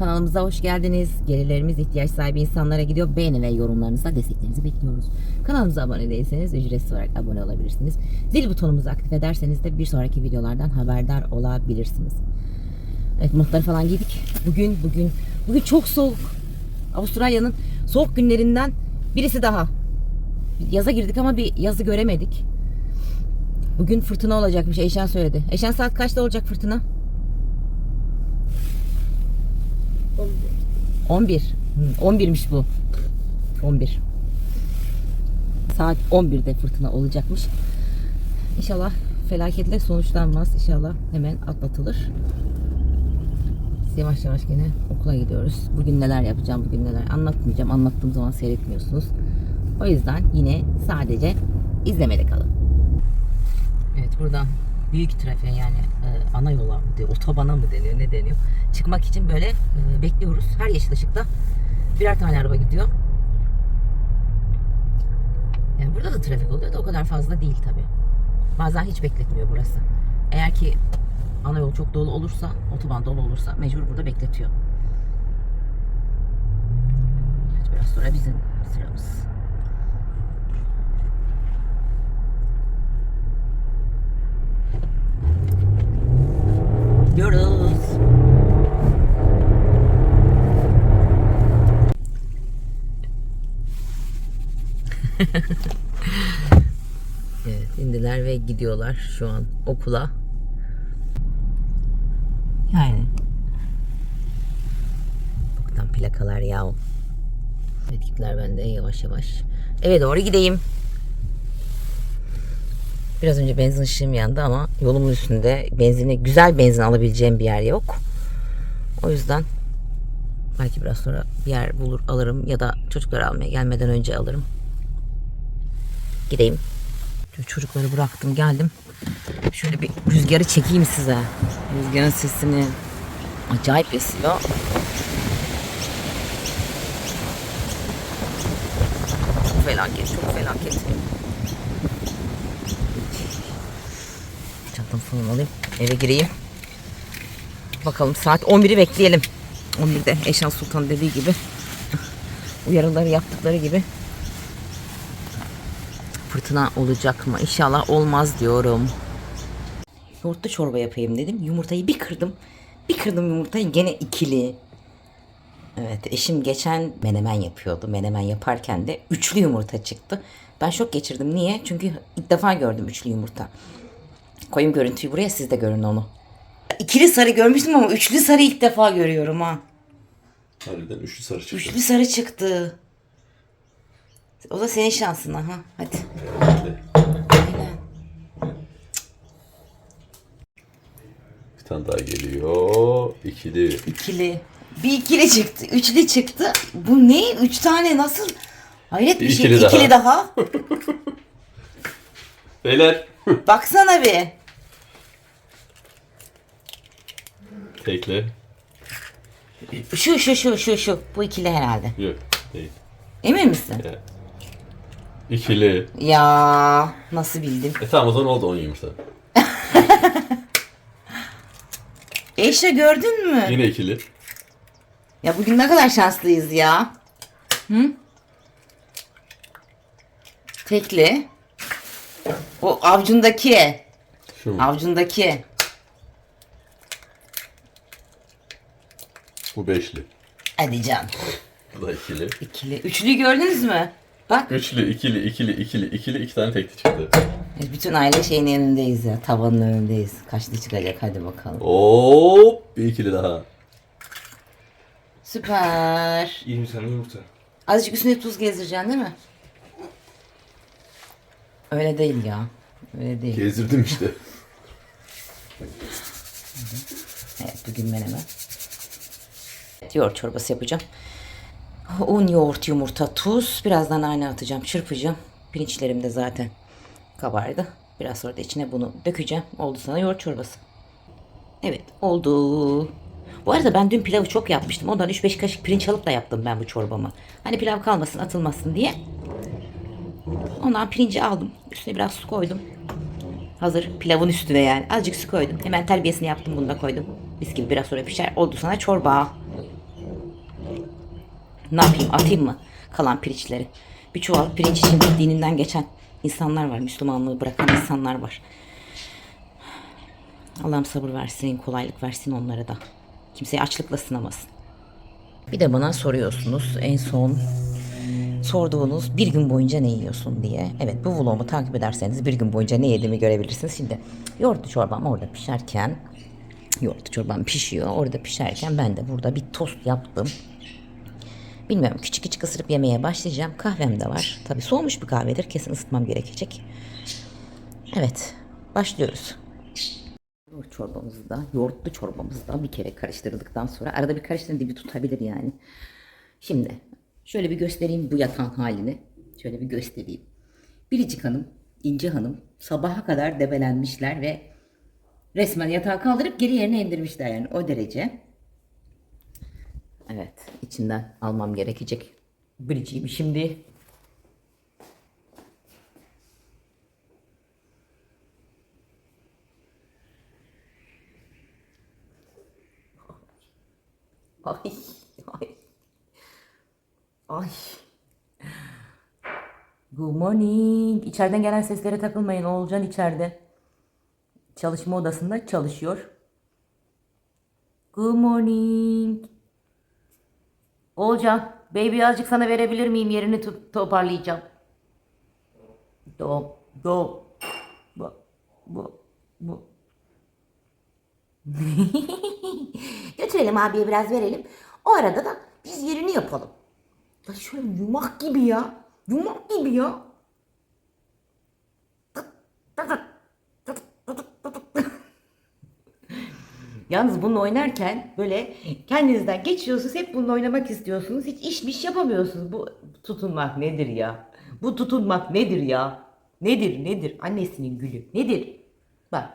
Kanalımıza hoş geldiniz. Gelirlerimiz ihtiyaç sahibi insanlara gidiyor. Beğeni ve yorumlarınızla desteklerinizi bekliyoruz. Kanalımıza abone değilseniz ücretsiz olarak abone olabilirsiniz. Zil butonumuzu aktif ederseniz de bir sonraki videolardan haberdar olabilirsiniz. Evet montları falan giydik. Bugün bugün bugün çok soğuk. Avustralya'nın soğuk günlerinden birisi daha. Yaza girdik ama bir yazı göremedik. Bugün fırtına olacakmış. Eşen söyledi. Eşen saat kaçta olacak fırtına? 11. Hı, 11'miş bu. 11. Saat 11'de fırtına olacakmış. İnşallah felaketle sonuçlanmaz. İnşallah hemen atlatılır. Yavaş yavaş yine okula gidiyoruz. Bugün neler yapacağım, bugün neler anlatmayacağım. Anlattığım zaman seyretmiyorsunuz. O yüzden yine sadece izlemede kalın. Evet buradan büyük trafiğe yani e, ana yola mı diyor, otobana mı deniyor, ne deniyor? Çıkmak için böyle e, bekliyoruz. Her yeşil ışıkta birer tane araba gidiyor. Yani burada da trafik oluyor da o kadar fazla değil tabi. Bazen hiç bekletmiyor burası. Eğer ki ana yol çok dolu olursa, otoban dolu olursa mecbur burada bekletiyor. Evet, biraz sonra bizim sıramız. Gidiyoruz. evet, indiler ve gidiyorlar şu an okula. Yani. Boktan plakalar yahu. Evet gittiler ben de yavaş yavaş. Eve doğru gideyim. Biraz önce benzin ışığım yandı ama yolumun üstünde benzini güzel benzin alabileceğim bir yer yok. O yüzden belki biraz sonra bir yer bulur alırım ya da çocukları almaya gelmeden önce alırım. Gideyim. Çocukları bıraktım geldim. Şöyle bir rüzgarı çekeyim size. Rüzgarın sesini acayip esiyor. Çok felaket, çok felaket. Çantamı falan alayım. Eve gireyim. Bakalım saat 11'i bekleyelim. 11'de Eşan Sultan dediği gibi uyarıları yaptıkları gibi fırtına olacak mı? İnşallah olmaz diyorum. Yoğurtlu çorba yapayım dedim. Yumurtayı bir kırdım. Bir kırdım yumurtayı gene ikili. Evet eşim geçen menemen yapıyordu. Menemen yaparken de üçlü yumurta çıktı. Ben şok geçirdim. Niye? Çünkü ilk defa gördüm üçlü yumurta. Koyayım görüntüyü buraya siz de görün onu. İkili sarı görmüştüm ama üçlü sarı ilk defa görüyorum ha. Harbiden üçlü sarı çıktı. Üçlü sarı çıktı. O da senin şansın ha. Hadi. Hadi. Bir tane daha geliyor. İkili. İkili. Bir ikili çıktı. Üçlü çıktı. Bu ne? Üç tane nasıl? Hayret bir Bir şey. ikili daha. İkili daha. Beyler. Baksana bir. Tekle. Şu şu şu şu şu. Bu ikili herhalde. Yok. Değil. Emin misin? Ya. İkili. Ya nasıl bildim? E tamam o zaman oldu 10 yumurta. Eşe gördün mü? Yine ikili. Ya bugün ne kadar şanslıyız ya. Hı? Tekli. O avcundaki. Şu mu? Avcundaki. Bu beşli. Hadi can. Bu da ikili. İkili. Üçlüyü gördünüz mü? Bak. Üçlü, ikili, ikili, ikili, ikili. iki tane tekli çıktı. Bütün aile şeyin önündeyiz ya. Tavanın önündeyiz. Kaçlı çıkacak hadi bakalım. Hop. Bir ikili daha. Süper. 20 tane yumurta. Azıcık üstüne tuz gezdireceksin değil mi? Öyle değil ya. Öyle değil. Gezdirdim işte. Evet bugün menemen. Yoğurt çorbası yapacağım. Un, yoğurt, yumurta, tuz. Birazdan nane atacağım. Çırpacağım. Pirinçlerim de zaten kabardı. Biraz sonra da içine bunu dökeceğim. Oldu sana yoğurt çorbası. Evet oldu. Bu arada ben dün pilavı çok yapmıştım. Ondan 3-5 kaşık pirinç alıp da yaptım ben bu çorbamı. Hani pilav kalmasın atılmasın diye. Ondan pirinci aldım. Üstüne biraz su koydum. Hazır pilavın üstüne yani. Azıcık su koydum. Hemen terbiyesini yaptım bunu da koydum. Mis gibi biraz sonra pişer. Oldu sana çorba. Ne yapayım atayım mı kalan pirinçleri? Bir çuval pirinç için dininden geçen insanlar var. Müslümanlığı bırakan insanlar var. Allah'ım sabır versin, kolaylık versin onlara da. Kimseyi açlıkla sınamasın. Bir de bana soruyorsunuz en son sorduğunuz bir gün boyunca ne yiyorsun diye. Evet bu vlogumu takip ederseniz bir gün boyunca ne yediğimi görebilirsiniz. Şimdi yoğurtlu çorbam orada pişerken yoğurtlu çorbam pişiyor. Orada pişerken ben de burada bir tost yaptım. Bilmiyorum küçük küçük ısırıp yemeye başlayacağım. Kahvem de var. Tabii soğumuş bir kahvedir. Kesin ısıtmam gerekecek. Evet başlıyoruz. Yoğurt çorbamızı da, yoğurtlu çorbamızı da bir kere karıştırdıktan sonra arada bir karıştırın dibi tutabilir yani. Şimdi şöyle bir göstereyim bu yatan halini. Şöyle bir göstereyim. Biricik Hanım, İnci Hanım sabaha kadar debelenmişler ve resmen yatağı kaldırıp geri yerine indirmişler yani o derece. Evet içinden almam gerekecek Biricik'imi şimdi. Ay, ay. Ay. Good morning. İçeriden gelen seslere takılmayın. Oğulcan içeride. Çalışma odasında çalışıyor. Good morning. Oğulcan, baby azıcık sana verebilir miyim? Yerini to- toparlayacağım. Do, do, bu, bu, bu. Götürelim abiye biraz verelim. O arada da biz yerini yapalım. Ya şöyle yumak gibi ya. Yumak gibi ya. Yalnız bununla oynarken böyle kendinizden geçiyorsunuz. Hep bununla oynamak istiyorsunuz. Hiç işmiş yapamıyorsunuz. Bu tutunmak nedir ya? Bu tutunmak nedir ya? Nedir nedir? Annesinin gülü. Nedir? Bak.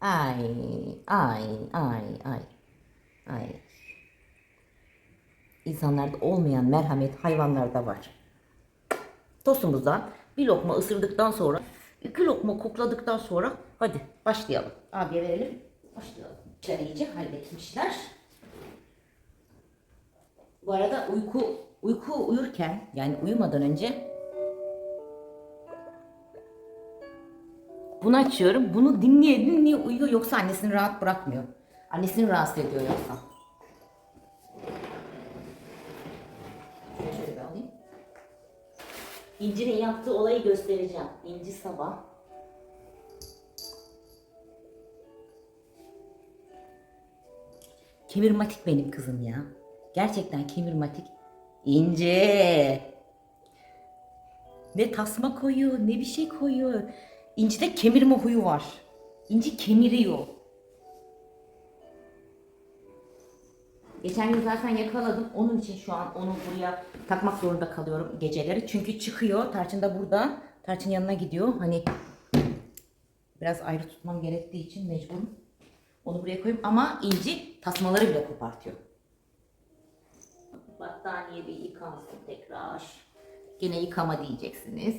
Ay, ay, ay, ay. Ay. İnsanlarda olmayan merhamet hayvanlarda var. Tostumuzdan bir lokma ısırdıktan sonra, iki lokma kokladıktan sonra hadi başlayalım. Abiye verelim. Başlayalım. İşler iyice halletmişler. Bu arada uyku uyku uyurken yani uyumadan önce Bunu açıyorum. Bunu dinleye dinleye uyuyor yoksa annesini rahat bırakmıyor. Annesini rahatsız ediyor yoksa. İnci'nin yaptığı olayı göstereceğim. İnci sabah. Kemirmatik benim kızım ya. Gerçekten kemirmatik. İnci. Ne tasma koyuyor, ne bir şey koyuyor. İnci'de kemirme huyu var. İnci kemiriyor. Geçen gün zaten yakaladım. Onun için şu an onu buraya takmak zorunda kalıyorum geceleri. Çünkü çıkıyor. Tarçın da burada. Tarçın yanına gidiyor. Hani biraz ayrı tutmam gerektiği için mecburum. Onu buraya koyayım. Ama inci tasmaları bile kopartıyor. Battaniye bir yıkansın tekrar. Gene yıkama diyeceksiniz.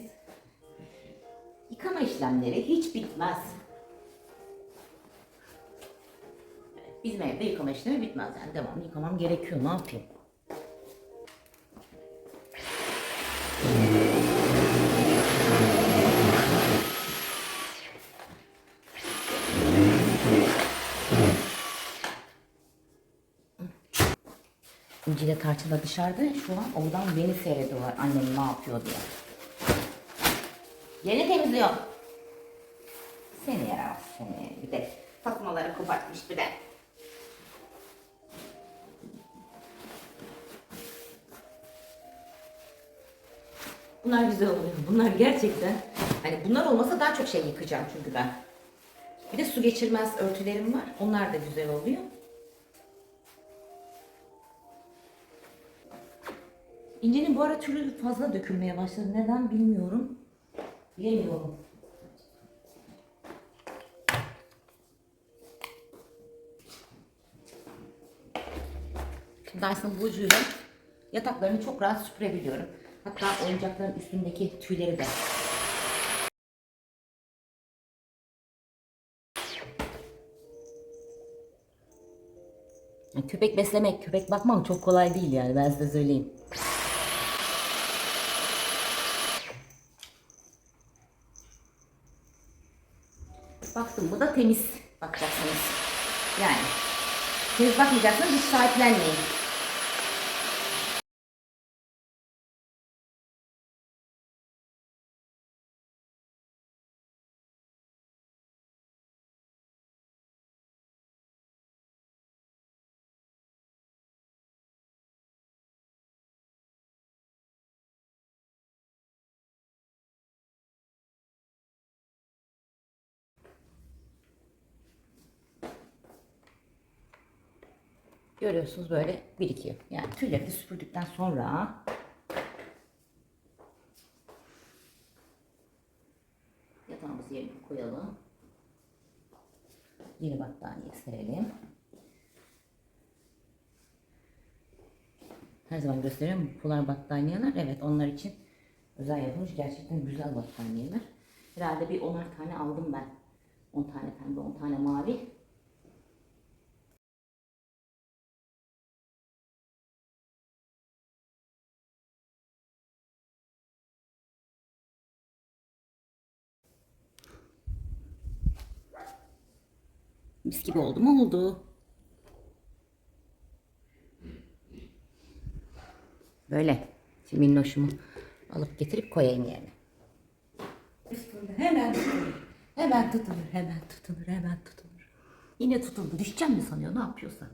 Yıkama işlemleri hiç bitmez. Bizim evde yıkama işlemi bitmez yani devamlı yıkamam gerekiyor ne yapayım? İnci ile Tarçın da dışarıda şu an oradan beni seyrediyorlar annem ne yapıyor diye. Yeni temizliyor. Seni yaramaz seni. Bir de takmaları kopartmış bir de. Bunlar güzel oluyor. Bunlar gerçekten hani bunlar olmasa daha çok şey yıkacağım çünkü ben. Bir de su geçirmez örtülerim var. Onlar da güzel oluyor. İnci'nin bu ara türü fazla dökülmeye başladı. Neden bilmiyorum. Bilemiyorum. Şimdi Dyson bu ucuyla yataklarını çok rahat süpürebiliyorum. Hatta oyuncakların üstündeki tüyleri de köpek beslemek, köpek bakmak çok kolay değil yani ben size söyleyeyim. Baktım bu da temiz bakacaksınız. Yani temiz bakmayacaksınız hiç sahiplenmeyin. Görüyorsunuz böyle birikiyor. Yani tüyleri süpürdükten sonra yatağımızı yerine koyalım. Yeni battaniye serelim. Her zaman gösteriyorum. Polar battaniyeler. Evet onlar için özel yapılmış. Gerçekten güzel battaniyeler. Herhalde bir 10'ar tane aldım ben. 10 tane pembe, 10 tane mavi. Mis gibi oldu mu oldu. Böyle. Şimdi minnoşumu alıp getirip koyayım yerine. Üstünde hemen tutulur. Hemen tutulur, hemen tutulur, hemen tutulur. Yine tutuldu. Düşeceğim mi sanıyor? Ne yapıyorsa?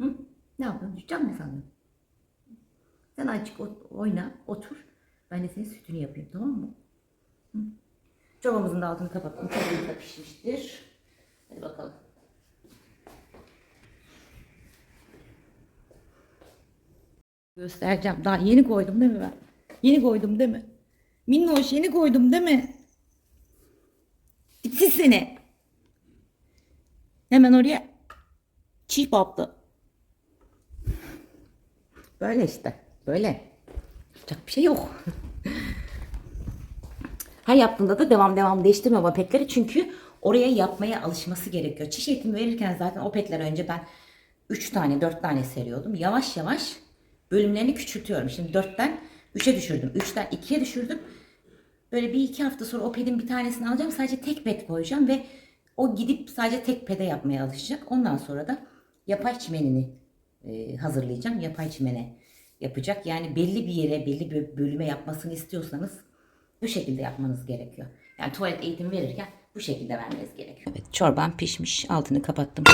Hı? Ne yapıyorsun? Düşeceğim mi sanıyorsun? Sen açık oyna, otur. Ben de senin sütünü yapayım, tamam mı? Hı? Çorbamızın da altını kapattım. Çorbamız da pişmiştir. Hadi bakalım. Göstereceğim. Daha yeni koydum değil mi ben? Yeni koydum değil mi? Minnoş yeni koydum değil mi? Dipsiz seni. Hemen oraya çiğ paplı. Böyle işte. Böyle. Yapacak bir şey yok. Her yaptığında da devam devam değiştirme o petleri çünkü oraya yapmaya alışması gerekiyor. Çiş eğitimi verirken zaten o petler önce ben 3 tane 4 tane seriyordum. Yavaş yavaş bölümlerini küçültüyorum. Şimdi 4'ten 3'e düşürdüm. 3'ten 2'ye düşürdüm. Böyle bir iki hafta sonra o pedin bir tanesini alacağım. Sadece tek ped koyacağım ve o gidip sadece tek pede yapmaya alışacak. Ondan sonra da yapay çimenini e, hazırlayacağım. Yapay çimene yapacak. Yani belli bir yere, belli bir bölüme yapmasını istiyorsanız bu şekilde yapmanız gerekiyor. Yani tuvalet eğitimi verirken bu şekilde vermeniz gerekiyor. Evet, çorbam pişmiş. Altını kapattım.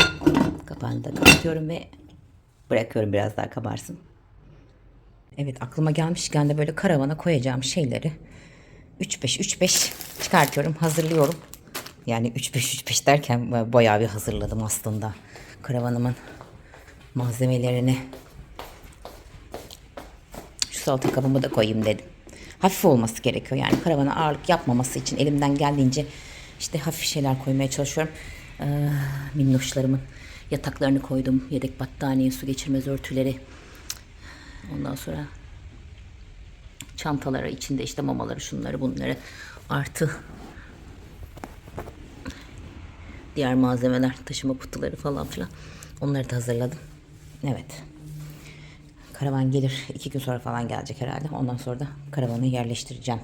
Kapağını da kapatıyorum ve bırakıyorum biraz daha kabarsın. Evet aklıma gelmişken de böyle karavana koyacağım şeyleri 3-5 3-5 çıkartıyorum hazırlıyorum. Yani 3-5 3-5 derken bayağı bir hazırladım aslında karavanımın malzemelerini. Şu salata kabımı da koyayım dedim. Hafif olması gerekiyor yani karavana ağırlık yapmaması için elimden geldiğince işte hafif şeyler koymaya çalışıyorum. Ee, minnoşlarımın yataklarını koydum. Yedek battaniye, su geçirmez örtüleri. Ondan sonra çantaları içinde işte mamaları şunları bunları artı diğer malzemeler taşıma kutuları falan filan onları da hazırladım. Evet. Karavan gelir. iki gün sonra falan gelecek herhalde. Ondan sonra da karavanı yerleştireceğim.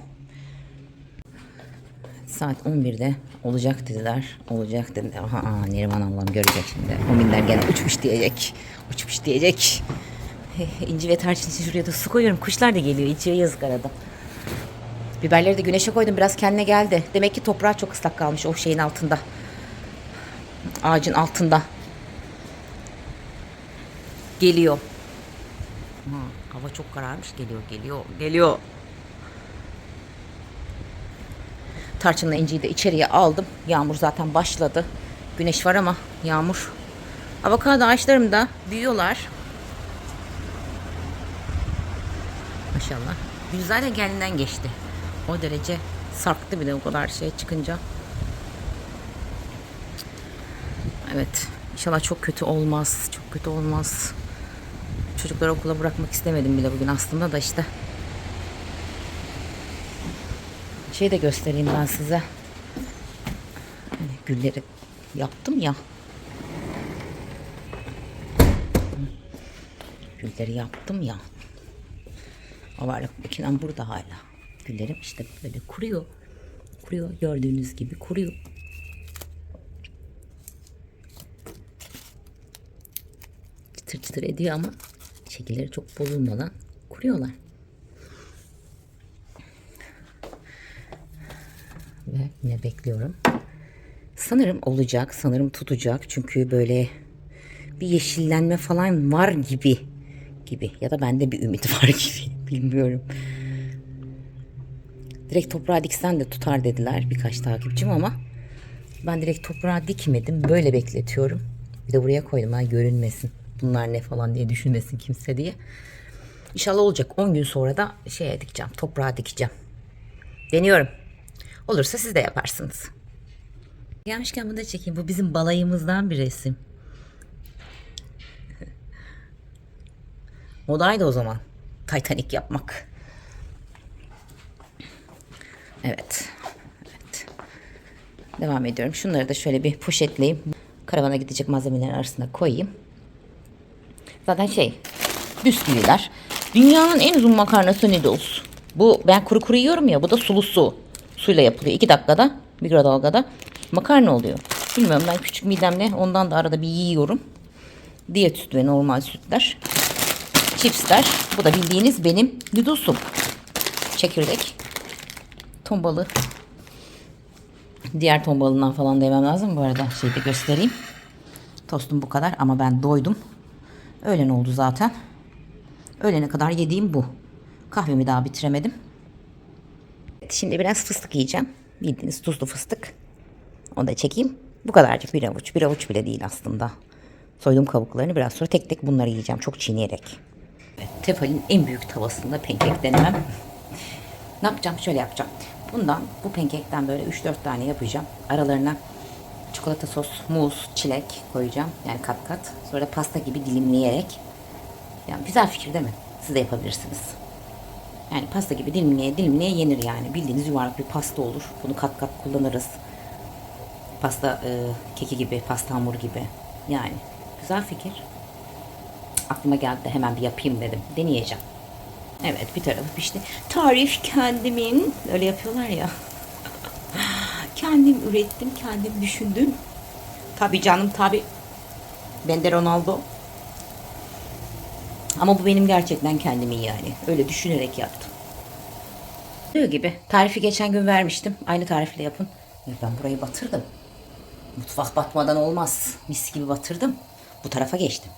Saat 11'de olacak dediler. Olacak dediler. Aha, aa, Neriman ablam görecek şimdi. O minder gene uçmuş diyecek. Uçmuş diyecek. İnci ve tarçın için şuraya da su koyuyorum. Kuşlar da geliyor. İnciye yazık arada. Biberleri de güneşe koydum. Biraz kendine geldi. Demek ki toprağı çok ıslak kalmış o şeyin altında. Ağacın altında. Geliyor. Ha, hava çok kararmış. Geliyor, geliyor, geliyor. Tarçınla inciyi de içeriye aldım. Yağmur zaten başladı. Güneş var ama yağmur. Avokado ağaçlarım da büyüyorlar. Maşallah. Güzel de kendinden geçti. O derece sarktı bile o kadar şey çıkınca. Evet. İnşallah çok kötü olmaz. Çok kötü olmaz. Çocukları okula bırakmak istemedim bile bugün aslında da işte. Şey de göstereyim ben size. Hani gülleri yaptım ya. Gülleri yaptım ya. Avarlık makinem burada hala. Güllerim işte böyle kuruyor. Kuruyor gördüğünüz gibi kuruyor. Çıtır çıtır ediyor ama şekilleri çok bozulmadan kuruyorlar. Bekliyorum. Sanırım olacak. Sanırım tutacak. Çünkü böyle bir yeşillenme falan var gibi. Gibi. Ya da bende bir ümit var gibi. Bilmiyorum. Direkt toprağa diksen de tutar dediler birkaç takipçim ama ben direkt toprağa dikmedim. Böyle bekletiyorum. Bir de buraya koydum ha görünmesin. Bunlar ne falan diye düşünmesin kimse diye. İnşallah olacak. 10 gün sonra da şeye dikeceğim. Toprağa dikeceğim. Deniyorum. Olursa siz de yaparsınız. Gelmişken bunu da çekeyim. Bu bizim balayımızdan bir resim. Modaydı o zaman. Titanic yapmak. Evet. Evet. Devam ediyorum. Şunları da şöyle bir poşetleyeyim. Karavana gidecek malzemelerin arasına koyayım. Zaten şey bisküviler. Dünyanın en uzun makarnası noodles. Bu ben kuru kuru yiyorum ya. Bu da sulu su. Suyla yapılıyor. 2 dakikada mikrodalgada makarna oluyor. Bilmiyorum ben küçük midemle ondan da arada bir yiyorum. Diyet süt ve normal sütler. Chipsler. Bu da bildiğiniz benim noodles'um. Çekirdek. Ton balığı. Diğer ton balığından falan da yemem lazım. Bu arada şeyde göstereyim. Tostum bu kadar ama ben doydum. Öğlen oldu zaten. Öğlene kadar yediğim bu. Kahvemi daha bitiremedim. Şimdi biraz fıstık yiyeceğim. Bildiğiniz tuzlu fıstık. Onu da çekeyim. Bu kadarcık bir avuç. Bir avuç bile değil aslında. Soydum kabuklarını biraz sonra tek tek bunları yiyeceğim. Çok çiğneyerek. Evet, Tefal'in en büyük tavasında pankek denemem. Ne yapacağım? Şöyle yapacağım. Bundan bu pankekten böyle 3-4 tane yapacağım. Aralarına çikolata sos, muz, çilek koyacağım. Yani kat kat. Sonra pasta gibi dilimleyerek. Yani güzel fikir değil mi? Siz de yapabilirsiniz. Yani pasta gibi dilimleye dilimleye yenir yani. Bildiğiniz yuvarlak bir pasta olur. Bunu kat kat kullanırız. Pasta e, keki gibi, pasta hamuru gibi. Yani güzel fikir. Aklıma geldi de hemen bir yapayım dedim. Deneyeceğim. Evet bir tarafı pişti. Tarif kendimin. Öyle yapıyorlar ya. kendim ürettim, kendim düşündüm. Tabii canım tabii. Ben de Ronaldo. Ama bu benim gerçekten kendimin yani. Öyle düşünerek yaptım. Diyor gibi. Tarifi geçen gün vermiştim. Aynı tarifle yapın. Ben burayı batırdım. Mutfak batmadan olmaz. Mis gibi batırdım. Bu tarafa geçtim.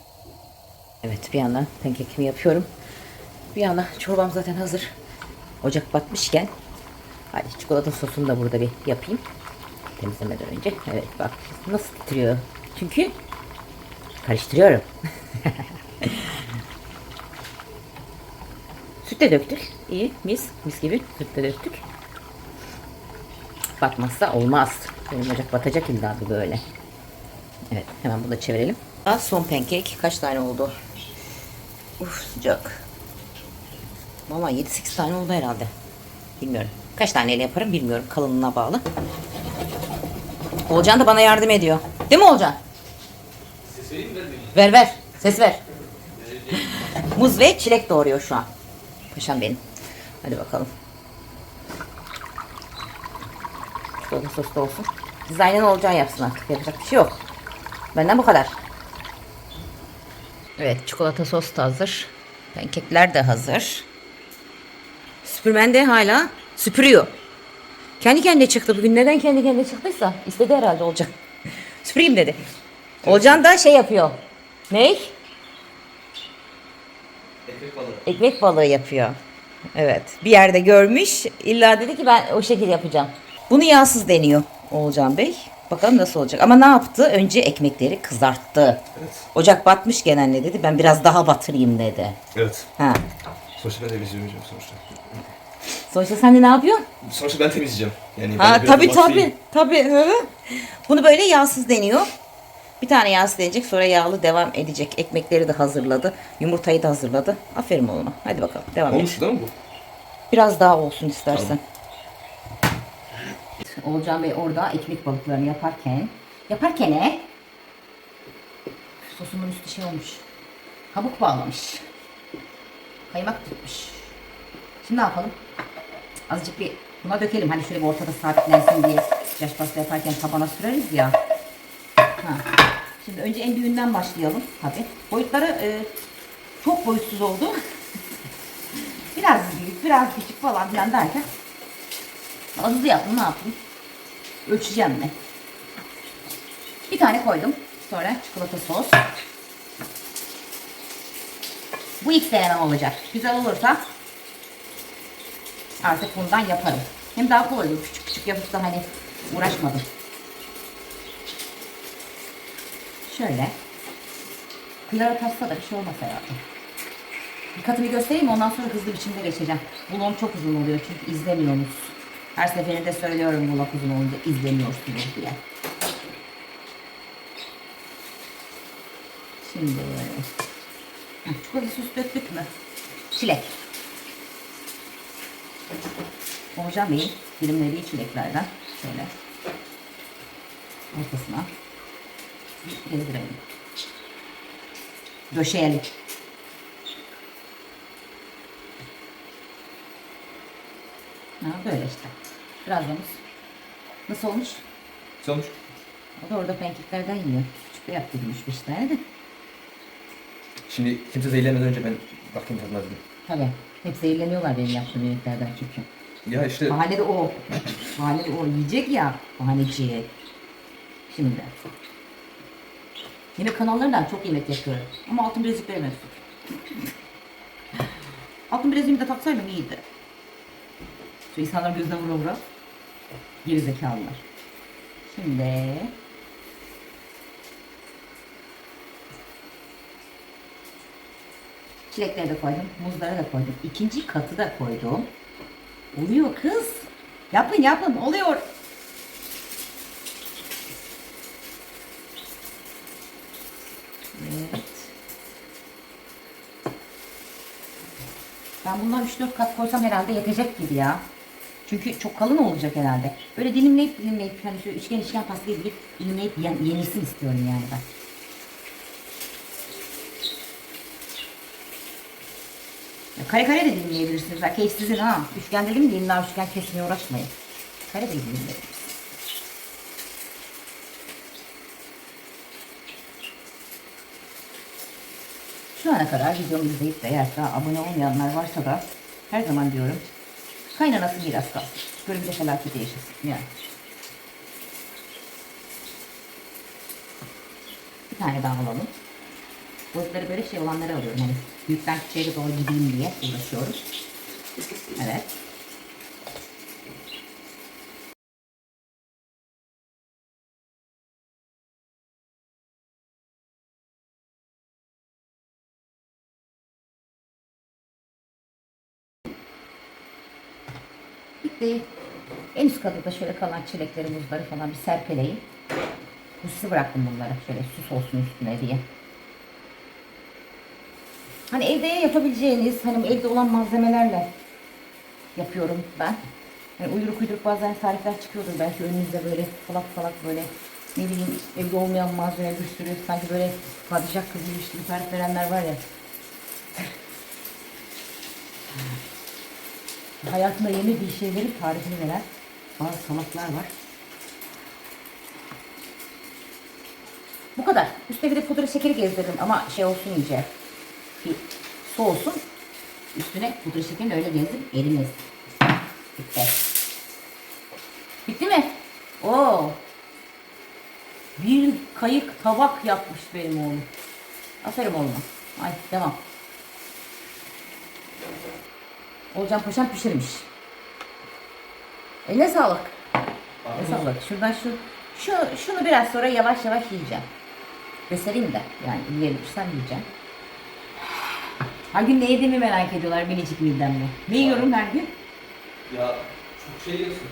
Evet bir yandan pankekimi yapıyorum. Bir yandan çorbam zaten hazır. Ocak batmışken. Hadi çikolata sosunu da burada bir yapayım. Temizlemeden önce. Evet bak nasıl titriyor. Çünkü karıştırıyorum. Süt de döktük. İyi mis mis gibi süt de döktük. Batmazsa olmaz. Benim ocak batacak illa bir böyle. Evet hemen bunu da çevirelim. Daha son pankek kaç tane oldu? Uf sıcak. Valla 7-8 tane oldu herhalde. Bilmiyorum. Kaç taneyle yaparım bilmiyorum. Kalınlığına bağlı. Olcan da bana yardım ediyor. Değil mi Olcan? Ver ver. Ses ver. Muz ve çilek doğuruyor şu an. Paşam benim. Hadi bakalım. Çikolata sos da olsun. Siz aynen Olcan yapsın artık. Yapacak bir şey yok. Benden bu kadar. Evet çikolata sos da hazır. Pankekler de hazır. Süpürmen de hala süpürüyor. Kendi kendine çıktı bugün. Neden kendi kendine çıktıysa istedi herhalde olacak. Süpüreyim dedi. Olcan da şey yapıyor. Ne? Ekmek balığı. Ekmek balığı yapıyor. Evet. Bir yerde görmüş. İlla dedi ki ben o şekilde yapacağım. Bunu yağsız deniyor Oğulcan Bey. Bakalım nasıl olacak. Ama ne yaptı? Önce ekmekleri kızarttı. Evet. Ocak batmışken anne dedi. Ben biraz daha batırayım dedi. Evet. Ha. Sonuçta ben temizleyeceğim sonuçta. Sonuçta sen de ne yapıyorsun? Sonuçta ben temizleyeceğim. Yani Ha tabii tabii. Tabii. Bunu böyle yağsız deniyor. Bir tane deneyecek sonra yağlı devam edecek. Ekmekleri de hazırladı. Yumurtayı da hazırladı. Aferin oğluma. Hadi bakalım devam et. Olmuş değil mi bu? Biraz daha olsun istersen. Olcan Bey orada ekmek balıklarını yaparken yaparken ne? Sosumun üstü şey olmuş. Kabuk bağlamış. Kaymak tutmuş. Şimdi ne yapalım? Azıcık bir buna dökelim. Hani şöyle bir ortada sabitlensin diye. Yaş pasta yaparken tabana süreriz ya. Ha. Şimdi önce en büyüğünden başlayalım tabi. Boyutları e, çok boyutsuz oldu. biraz büyük, biraz küçük falan filan derken hızlı yaptım ne yapayım? Ölçeceğim mi? Bir tane koydum. Sonra çikolata sos. Bu ilk denemem olacak. Güzel olursa artık bundan yaparım. Hem daha kolay olur. Küçük küçük yapıp da hani uğraşmadım. Şöyle. Kıyara pasta da bir şey olmaz herhalde. Dikkatimi göstereyim? Ondan sonra hızlı biçimde geçeceğim. Vlog çok uzun oluyor çünkü izlemiyorsunuz. Her seferinde söylüyorum vlog uzun olunca izlemiyorsunuz diye. Şimdi çikolata sos döktük mü? Çilek. Oğuzcan Bey'in dilimlediği çileklerden şöyle ortasına bir gezdirelim. Döşeyelim. Ha, böyle işte. Birazdanız. Nasıl olmuş? Olmuş. O da orada pankeklerden yiyor. Küçük de yaptı 3-5 tane de. Şimdi kimse zehirlenmeden önce ben bakayım tadına dedim. Tabii. Hep zehirleniyorlar benim yaptığım yemeklerden çünkü. Ya işte Bahane de o. Bahane de o. Yiyecek ya. Bahaneci. Şimdi. Yemek kanallarından çok yemek yapıyorum. Ama altın bilezikleri mensup. Altın bileziğimi de taksaydım iyiydi. Şu insanlar gözden vura vura. Geri zekalılar. Şimdi. Çilekleri de koydum. Muzları da koydum. İkinci katı da koydum. Oluyor kız. Yapın yapın. Oluyor. Evet. Ben bundan 3-4 kat koysam herhalde yetecek gibi ya. Çünkü çok kalın olacak herhalde. Böyle dilimleyip dilimleyip hani şöyle üçgen üçgen pasta gibi dilimleyip yen, yenilsin istiyorum yani ben. Ya kare kare de dilimleyebilirsiniz. Belki sizin ha. Üçgen dedim mi illa üçgen kesmeye uğraşmayın. Kare de dilimleyebilirsiniz. Şu ana kadar videomu izleyip de eğer daha abone olmayanlar varsa da her zaman diyorum kaynanası miras kalsın. Görünce felaketi yaşasın. Yani. Bir tane daha alalım. Boyutları böyle şey olanları alıyorum. Hani büyükten küçüğe doğru gideyim diye uğraşıyorum. Evet. Bitti. En üst katta da şöyle kalan çilekleri, muzları falan bir serpeleyeyim. Hususi bıraktım bunları şöyle süs olsun üstüne diye. Hani evde yapabileceğiniz, hani evde olan malzemelerle yapıyorum ben. Hani uyduruk uyduruk bazen tarifler çıkıyordur belki önünüzde böyle salak salak böyle ne bileyim evde olmayan malzeme bir sürü sanki böyle padişah kızıymış gibi tarif verenler var ya. Hayatında yemediği şeylerin tarifini veren bazı salaklar var. Bu kadar. Üstüne bir de pudra şekeri gezdirdim ama şey olsun iyice. Bir soğusun. Üstüne pudra şekerini öyle gezdim. Erimez. Bitti. Bitti mi? Oo. Bir kayık tabak yapmış benim oğlum. Aferin oğluma. Ay devam. Olcan Paşam pişirmiş. Eline sağlık. Eline sağlık. Şuradan şu, şu, şunu biraz sonra yavaş yavaş yiyeceğim. Göstereyim de yani yiyebilirsem yiyeceğim. Her gün ne yediğimi merak ediyorlar minicik midemle. Ne yiyorum her gün? ya çok şey yiyorsun.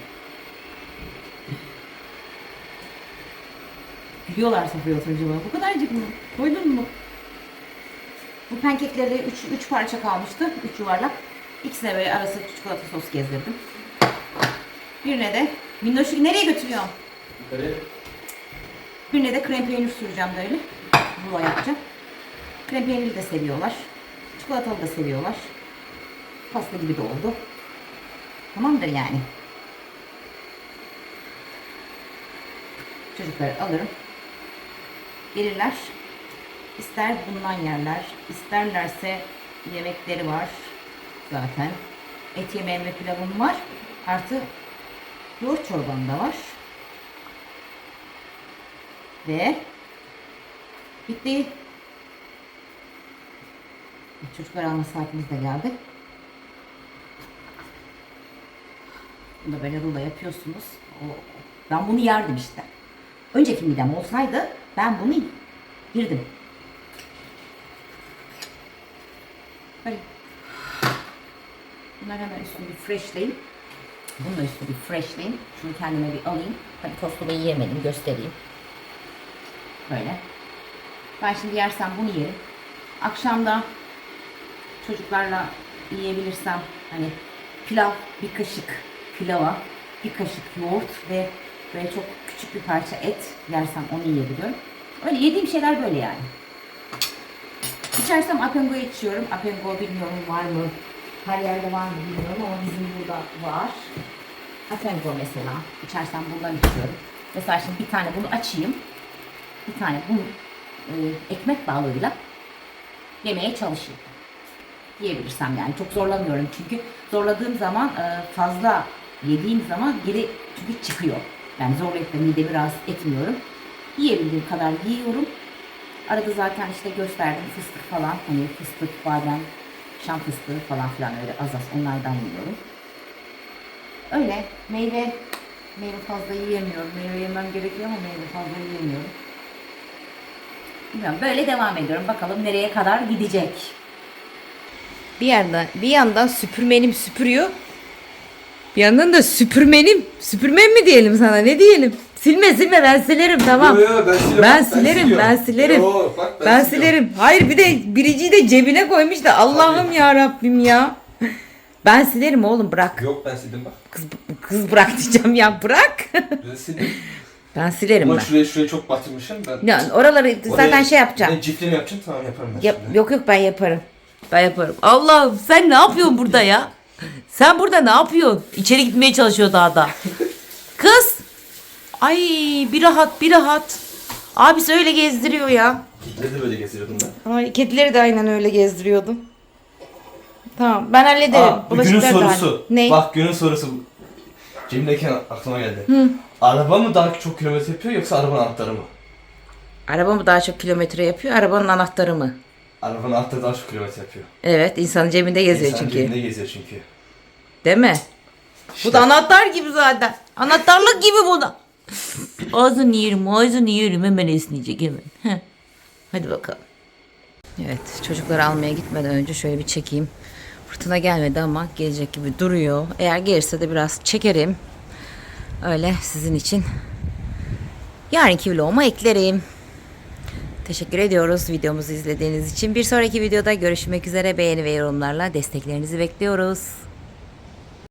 Gülüyorlar sofraya oturunca bana. Bu kadarcık mı? Doydun mu? Bu pankekleri 3 3 parça kalmıştı. 3 yuvarlak. İkisine böyle arası çikolata sos gezdirdim. Birine de minnoşu nereye götürüyorum? Yukarı. Birine de krem peynir süreceğim böyle. Rulo yapacağım. Krem peyniri de seviyorlar. Çikolatalı da seviyorlar. Pasta gibi de oldu. Tamamdır yani. Çocukları alırım. Gelirler. İster bundan yerler, isterlerse yemekleri var zaten. Et yemeğim ve pilavım var. Artı yoğurt çorbam da var. Ve bitti. Çocuklar alma saatimiz de geldi. Bunu da böyle rulo yapıyorsunuz. Ben bunu yerdim işte. Önceki midem olsaydı ben bunu girdim. Böyle. Bunları hemen üstünü bir freshlayayım. Bunu da üstünü bir freshlayayım. Şunu kendime bir alayım. Hadi tostumu yiyemedim göstereyim. Böyle. Ben şimdi yersem bunu yerim. Akşamda çocuklarla yiyebilirsem hani pilav bir kaşık pilava bir kaşık yoğurt ve böyle çok küçük bir parça et yersem onu yiyebiliyorum. Öyle yediğim şeyler böyle yani. İçersem apengo içiyorum. Apengo bilmiyorum var mı? Her yerde var mı bilmiyorum ama bizim burada var. Apengo mesela. İçersem bundan içiyorum. Mesela şimdi bir tane bunu açayım. Bir tane bunu e, ekmek bağlığıyla yemeye çalışayım. Yiyebilirsem yani. Çok zorlamıyorum çünkü zorladığım zaman e, fazla yediğim zaman geri çünkü çıkıyor. Yani zorlayıp da midemi rahatsız etmiyorum. Yiyebildiğim kadar yiyorum. Arada zaten işte gösterdim fıstık falan. Hani fıstık, badem, şam fıstığı falan filan öyle az az onlardan yiyorum. Öyle meyve meyve fazla yiyemiyorum. Meyve yemem gerekiyor ama meyve fazla yiyemiyorum. Bilmiyorum böyle devam ediyorum. Bakalım nereye kadar gidecek. Bir yandan bir yandan süpürmenim süpürüyor. Bir yandan da süpürmenim. Süpürmen mi diyelim sana ne diyelim? Silme silme ben silerim tamam. Yo, yo, ben siliyorum. Ben Ben silerim ben silerim. Yo, bak, ben ben siliyorum. silerim. Hayır bir de biriciyi de cebine koymuş da Allah'ım ya Rabbim ya. Ben silerim oğlum bırak. Yok ben sildim bak. Kız, kız bırak diyeceğim ya bırak. Ben sildim. ben silerim Ama ben. şuraya şuraya çok batırmışım ben. Yani oraları zaten Oraya- şey yapacağım. Ne cifleme yapacağım tamam yaparım ben Yap, şimdi. yok yok ben yaparım. Ben yaparım. Allah'ım sen ne yapıyorsun burada ya? Sen burada ne yapıyorsun? İçeri gitmeye çalışıyor daha da. Kız. Ay bir rahat bir rahat. Abisi öyle gezdiriyor ya. Ne de böyle geziyordum ben. Ay, kedileri de aynen öyle gezdiriyordum. Tamam ben hallederim. Aa, bu günün da sorusu. hall- Ne? Bak günün sorusu. Cebimdeyken aklıma geldi. Araba mı daha çok kilometre yapıyor yoksa arabanın anahtarı mı? Araba mı daha çok kilometre yapıyor? Arabanın anahtarı mı? Arabanın anahtarı daha çok kilometre yapıyor. Evet insanın cebinde geziyor İnsan çünkü. cebinde geziyor çünkü. Değil mi? Bu da anahtar gibi zaten. Anahtarlık gibi bu da. Ağzını yerim, ağzını yerim. Hemen esneyecek hemen. Heh. Hadi bakalım. Evet, çocukları almaya gitmeden önce şöyle bir çekeyim. Fırtına gelmedi ama gelecek gibi duruyor. Eğer gelirse de biraz çekerim. Öyle sizin için. Yarınki vloguma eklerim. Teşekkür ediyoruz videomuzu izlediğiniz için. Bir sonraki videoda görüşmek üzere. Beğeni ve yorumlarla desteklerinizi bekliyoruz.